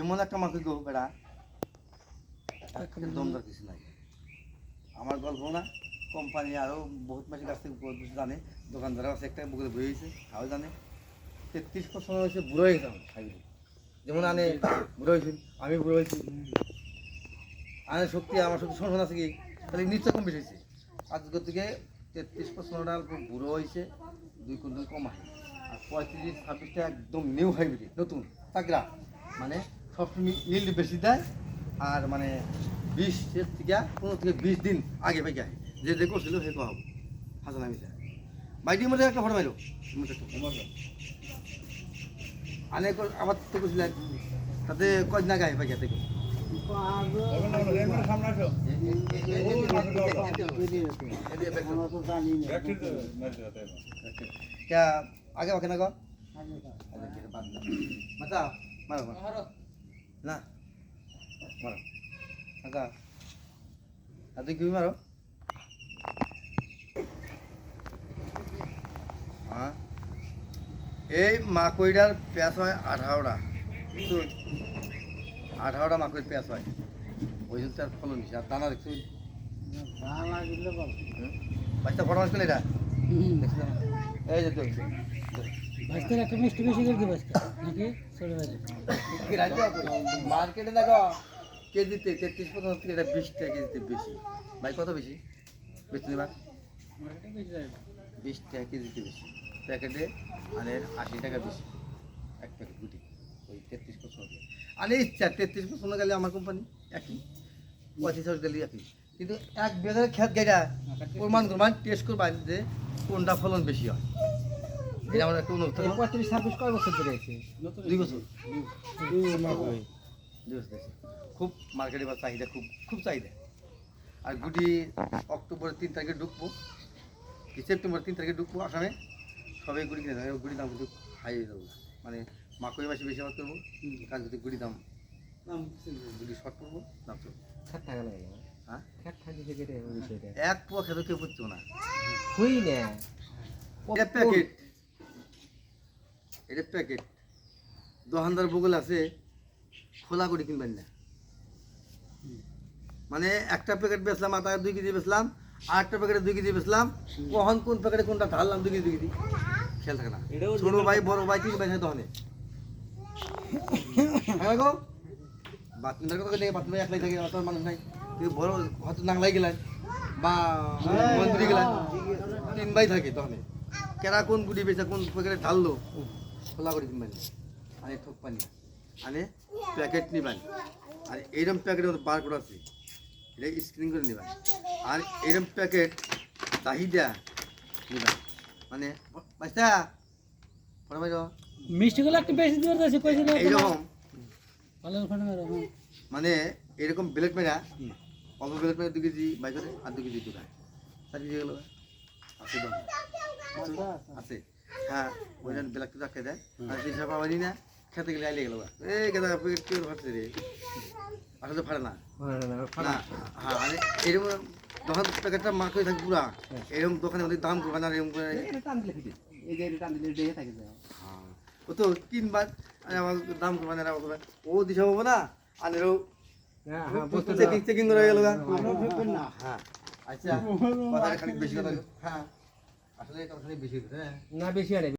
এমন একটা মাকে গো, বেড়া। দমদার কিছু নাই। আমার গল্প না, কোম্পানি আরও বহুত মাসের কাছ থেকে জানে দোকানদারও আছে একটা বুকে বই হয়েছে, তাও জানে। তেত্রিশ বছর হয়েছে, বুড়ো হয়ে গেছে সাইকেল যেমন আনে, বুড়ো হয়েছি, আমি বুড়ো হয়েছি। আনে শক্তি, আমার শক্তি শোষণ আছে কি? তাহলে নিশ্চয় কম বেশি হয়েছে। আজকের থেকে তেত্রিশ পার্সেন্ট অল্প বুড়ো হয়েছে, দুই কুইন্টাল কম হয়। আর পঁয়ত্রিশ, ছাব্বিশটা একদম নিউ হাইব্রিড নতুন তাকরা মানে সবসময় নীল বেশি দেয়, আর মানে বিশ শেষ থেকে পনেরো থেকে বিশ দিন আগে পাই যায় যে যে করছিল সে কম হাসান আমি যায় বাইটির মধ্যে একটা ফটো মাইল আনে আমার তো করছিল তাতে কদিন আগে পাই যায় আগে বাকি না গো? আচ্ছা মারো। না। মারো। আঁকা। আর তুই কী মারো? হ্যাঁ এই মাকড়িটার পেঁয়াজ হয় আঠারোটা। কিন্তু আঠারোটা মাকড়ির পেঁয়াজ হয়। ওই জন্য তার ফলন আর দানা দেখছ? বাচ্চা ফটো আসবে এটা। এই যে ভাজতের একটা মিষ্টি বেশি করে দিই ভাজতে নাকি? ছোট মার্কেটে দেখো কেজিতে তেত্রিশ পর্যন্ত থেকে এটা বিশ টাকা কেজিতে বেশি। ভাই কত বেশি? বেশি নেবা বিশ টাকা কেজিতে বেশি। প্যাকেটে মানে আশি টাকা বেশি। এক প্যাকেট গুটি। ওই তেত্রিশ পর্যন্ত আরে ইচ্ছা তেত্রিশ পর্যন্ত গেলে আমার কোম্পানি একই। পঁচিশ হাজার গেলে একই। কিন্তু এক বেগারে খেত গেটা প্রমাণ করবেন টেস্ট করবেন যে কোনটা ফলন বেশি হয়। এটা আমার একটা অনুরোধ থাকল। পঁয়ত্রিশ ছাব্বিশ কয় বছর ধরে আছে? দুই বছর। দুই বছর খুব মার্কেটে বা চাহিদা খুব খুব চাহিদা। আর গুটি অক্টোবরের তিন তারিখে ঢুকবো কি সেপ্টেম্বর তিন তারিখে ঢুকবো আসামে সবাই গুড়ি কিনে দেবে। গুড়ি দাম কিন্তু হাই হয়ে যাব। মানে মাকড়ি মাসে বেশি আবাদ করব কাজ যদি গুড়ি দাম গুড়ি শর্ট করব দাম চলবো। খাট থাকা লাগে হ্যাঁ? থাকি এক পোয়া খেতে কেউ পড়তো না। হই না। প্যাকেট এটা প্যাকেট। দোকানদার বগল আছে খোলা করে কিনবেন না। মানে একটা প্যাকেট বেচলাম আটা দুই কেজি বেচলাম আর একটা প্যাকেটে দুই কেজি বেচলাম কখন কোন প্যাকেটে কোনটা ঢাললাম দুই কেজি দুই কেজি। খেয়াল থাকে না। ছোট ভাই বড় ভাই তিন ভাই গো। বাথরুমের কথা দেখে বাথরুমে একলাই থাকে অত মানুষ নাই। তুই বড় হয়তো নাংলাই গেলেন বা মন্দিরে গেলেন। তিন ভাই থাকে তখন কেরা কোন গুটি বেচা কোন প্যাকেটে ঢাললো? খোলা করে কিনবেন আনে ঠক পানি আনে প্যাকেট নিবেন। আর এইরকম প্যাকেটের মধ্যে বার করে আছে। এটা স্ক্রিন করে নেবেন। আর এইরকম প্যাকেট চাহিদা নিবেন। মানে বাচ্চা বাইর মিষ্টিগুলো একটু বেশি দূর আছে কইছে এইরকম। মানে এরকম ব্লেড মেরা অল্প ব্লেড মেরা দু কেজি বাই করে আর দু কেজি দুটায় চার কেজি গেল। আছে। আছে। হ্যাঁ ওই জন্য তো দেয়। আর পাবানি না খেতে গেলে আইলে গেল এই গেদা প্যাকেট কেউ ফাটছে রে। আসলে ফাটে না। না হ্যাঁ মানে এরকম যখন প্যাকেটটা মাখ হয়ে থাকে পুরা। এরকম দোকানে ওদের দাম করবে না এরকম করে। হ্যাঁ ও তো কিনবার আমার দাম করবে না ও দিশা পাবো না আর এরও চেকিং চেকিং করে গেল হ্যাঁ আচ্ছা কথা খালি বেশি কথা হ্যাঁ। আসলে কথা খালি বেশি কথা হ্যাঁ না? বেশি আরে